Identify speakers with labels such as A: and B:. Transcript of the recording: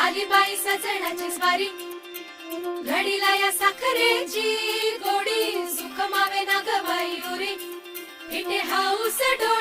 A: आली बाई सजणाची स्वारी. घडीला या साखरेची गोडी सुख मावे ना गबाई उरी. इथे हाऊस डोळ्याची